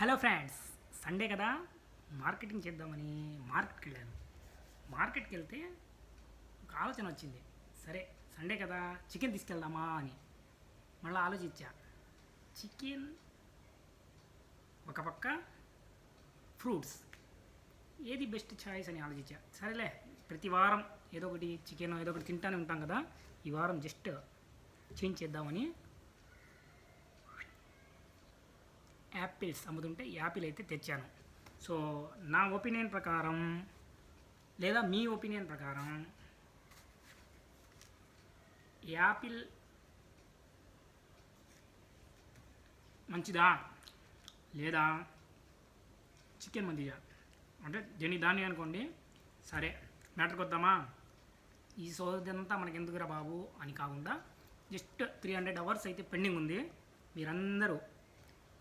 Hello friends Sunday కదా marketing చేద్దామని మార్కెట్కి వెళ్ళాను. మార్కెట్కి వెళ్తే ఒక ఆలోచన వచ్చింది. సరే సండే కదా చికెన్ తీసుకెళ్దామా అని మళ్ళీ ఆలోచించా. చికెన్ ఒక పక్క ఫ్రూట్స్. ఏది బెస్ట్ చాయిస్ అని ఆలోచించా. సరేలే ప్రతి వారం ఏదో ఒకటి చికెన్ ఏదో ఒకటి తింటానే ఉంటాం కదా ఈ వారం జస్ట్ చేంజ్ చేద్దామని యాపిల్స్ అమ్ముతుంటే యాపిల్ అయితే తెచ్చాను. సో నా ఒపీనియన్ ప్రకారం లేదా మీ ఒపీనియన్ ప్రకారం యాపిల్ మంచిదా లేదా చికెన్ మంచిదా? అంటే దీని దాన్ని అనుకోండి. సరే మ్యాటర్కి వద్దామా? ఈ సోదంతా మనకి ఎందుకురా బాబు అని కాకుండా జస్ట్ త్రీ హండ్రెడ్ అవర్స్ అయితే పెండింగ్ ఉంది. మీరందరూ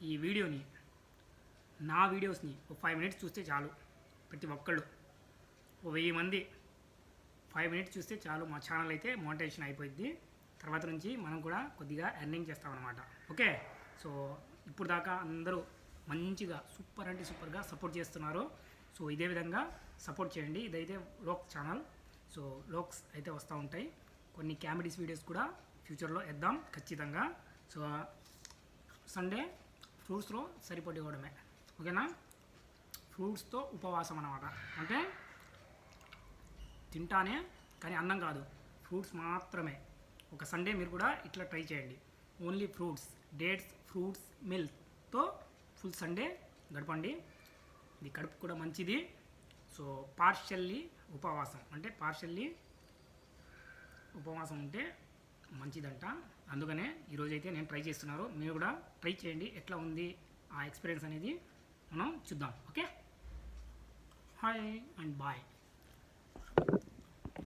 ఈ వీడియోని నా వీడియోస్ని ఒక ఫైవ్ మినిట్స్ చూస్తే చాలు. ప్రతి ఒక్కళ్ళు. ఓ వెయ్యి మంది ఫైవ్ మినిట్స్ చూస్తే చాలు మా ఛానల్ అయితే మోనిటైజేషన్ అయిపోయింది తర్వాత నుంచి మనం కూడా కొద్దిగా ఎర్నింగ్ చేస్తామన్నమాట ఓకే? సో ఇప్పుడు దాకా అందరూ మంచిగా సూపర్ అంటే సూపర్గా సపోర్ట్ చేస్తున్నారు. సో ఇదే విధంగా సపోర్ట్ చేయండి. ఇదైతే లోక్ ఛానల్. సో లోక్స్ అయితే వస్తూ ఉంటాయి. కొన్ని కామెడీస్ వీడియోస్ కూడా ఫ్యూచర్లో వేద్దాం ఖచ్చితంగా. సో సండే ఫ్రూట్స్లో సరిపడి ఇవ్వడమే ఓకేనా? ఫ్రూట్స్తో ఉపవాసం అన్నమాట. అంటే తింటానే కానీ అన్నం కాదు. ఫ్రూట్స్ మాత్రమే. ఒక సండే మీరు కూడా ఇట్లా ట్రై చేయండి. ఓన్లీ ఫ్రూట్స్ డేట్స్ ఫ్రూట్స్ మిల్క్తో ఫుల్ సండే గడపండి. ఇది కడుపు కూడా మంచిది. సో పార్షల్లీ ఉపవాసం. అంటే పార్షల్లీ ఉపవాసం ఉంటే మంచిదంట. అందుకనే ఈరోజైతే నేను ట్రై చేస్తున్నారు. మీరు కూడా ట్రై చేయండి. ఎట్లా ఉంది ఆ ఎక్స్పీరియన్స్ అనేది మనం చూద్దాం. Okay hi and bye